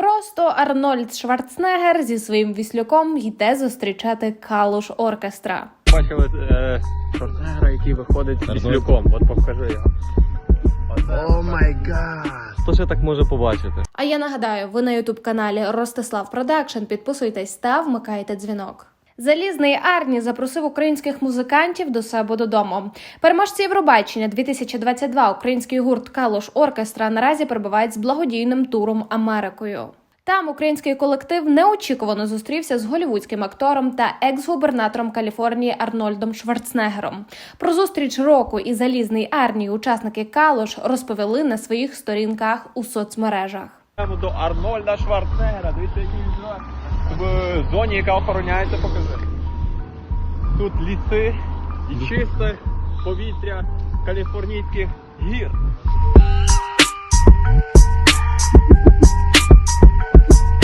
Просто Арнольд Шварценеггер зі своїм віслюком йде зустрічати Калуш оркестра. Бачили е, Шварценеггера, який виходить з віслюком. От покажи його. О май гад! Хто ще так може побачити? А я нагадаю, ви на ютуб каналі Ростислав Продакшн. Підписуйтесь та вмикайте дзвінок. Залізний Арні запросив українських музикантів до себе додому. Переможці Євробачення 2022 український гурт Калуш Оркестра наразі перебувають з благодійним туром Америкою. Там український колектив неочікувано зустрівся з голівудським актором та екс-губернатором Каліфорнії Арнольдом Шварценеггером. Про зустріч року і залізний Арні учасники Калуш розповіли на своїх сторінках у соцмережах. Йдемо до Арнольда Шварценеггера. Дивіться, який він в зоні, яка охороняється, покажи. Тут ліси і чисте повітря каліфорнійських гір.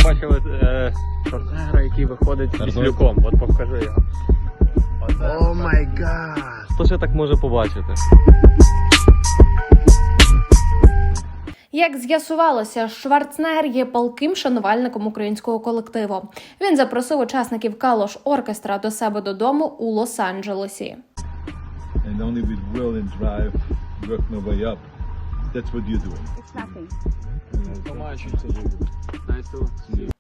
Бачили е, Шварценеггера, який виходить з віслюком. От покажи його. О май гад! Хто ще так може побачити? Як з'ясувалося, Шварценеггер є палким шанувальником українського колективу. Він запросив учасників Калош оркестра до себе додому у Лос-Анджелесі. That's what you're doing. It's nothing.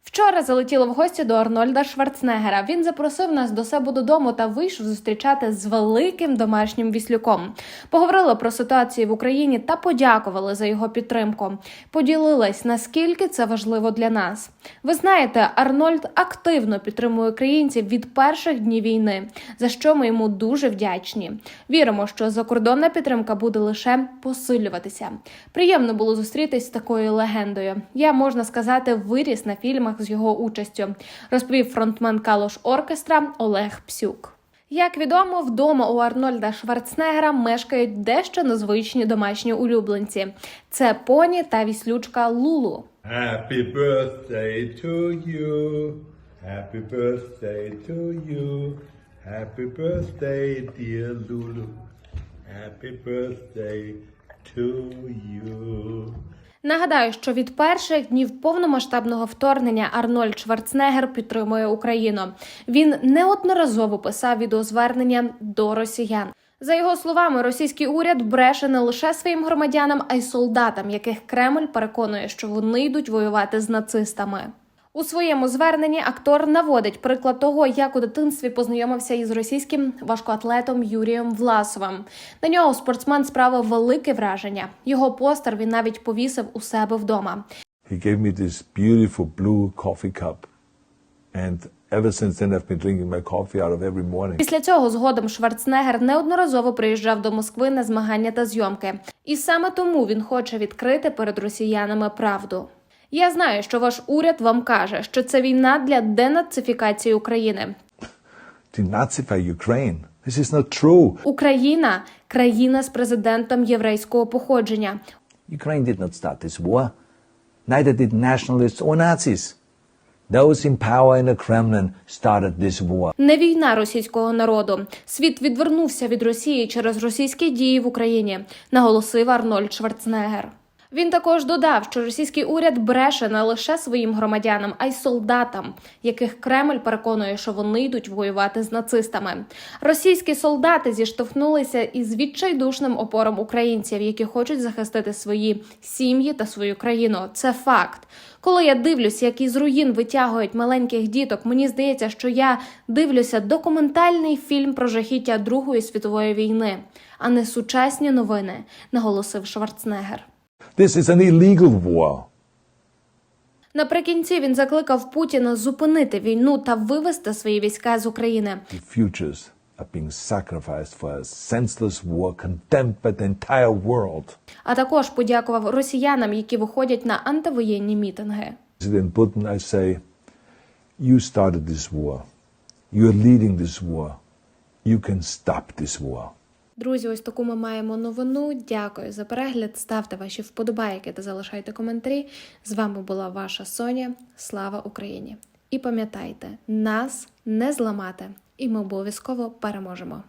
Вчора залетіли в гості до Арнольда Шварценеггера. Він запросив нас до себе додому та вийшов зустрічати з великим домашнім віслюком. Поговорили про ситуацію в Україні та подякували за його підтримку. Поділились, наскільки це важливо для нас. Ви знаєте, Арнольд активно підтримує українців від перших днів війни, за що ми йому дуже вдячні. Віримо, що закордонна підтримка буде лише посилюватися. Приємно було зустрітись з такою легендою. Я можна сказати, виріс на фільмах з його участю, розповів фронтмен Калош оркестра Олег Псюк. Як відомо, вдома у Арнольда Шварценеггера мешкають дещо незвичні домашні улюбленці: це поні та віслючка Лулу. Happy birthday to you. Happy birthday to you. Happy birthday, dear Lulu. Happy birthday to you. Нагадаю, що від перших днів повномасштабного вторгнення Арнольд Шварценеггер підтримує Україну. Він неодноразово писав відеозвернення до росіян. За його словами, російський уряд бреше не лише своїм громадянам, а й солдатам, яких Кремль переконує, що вони йдуть воювати з нацистами. У своєму зверненні актор наводить приклад того, як у дитинстві познайомився із російським важкоатлетом Юрієм Власовим. На нього спортсмен справив велике враження. Його постер він навіть повісив у себе вдома. He gave me this beautiful blue coffee cup. And ever since then, I've been drinking my coffee out of every morning. Після цього згодом Шварценеггер неодноразово приїжджав до Москви на змагання та зйомки, і саме тому він хоче відкрити перед росіянами правду. Я знаю, що ваш уряд вам каже, що це війна для денацифікації України. Denazify Ukraine. This is not true. Україна країна з президентом єврейського походження. Ukraine did not start this war. Neither did nationalists or Nazis. Those in power in the Kremlin started this war. Не війна російського народу. Світ відвернувся від Росії через російські дії в Україні, наголосив Арнольд Шварценеггер. Він також додав, що російський уряд бреше не лише своїм громадянам, а й солдатам, яких Кремль переконує, що вони йдуть воювати з нацистами. Російські солдати зіштовхнулися із відчайдушним опором українців, які хочуть захистити свої сім'ї та свою країну. Це факт. Коли я дивлюся, як із руїн витягують маленьких діток, мені здається, що я дивлюся документальний фільм про жахіття Другої світової війни, а не сучасні новини, наголосив Шварценеггер. This is an illegal war. Наприкінці він закликав Путіна зупинити війну та вивести свої війська з України. The futures are being sacrificed for a senseless war condemned by the entire world. А також подякував росіянам, які виходять на антивоєнні мітинги. President Putin, I say, you started this war. You're leading this war. You can stop this war. Друзі, ось таку ми маємо новину. Дякую за перегляд. Ставте ваші вподобайки та залишайте коментарі. З вами була ваша Соня. Слава Україні! І пам'ятайте, нас не зламати, і ми обов'язково переможемо.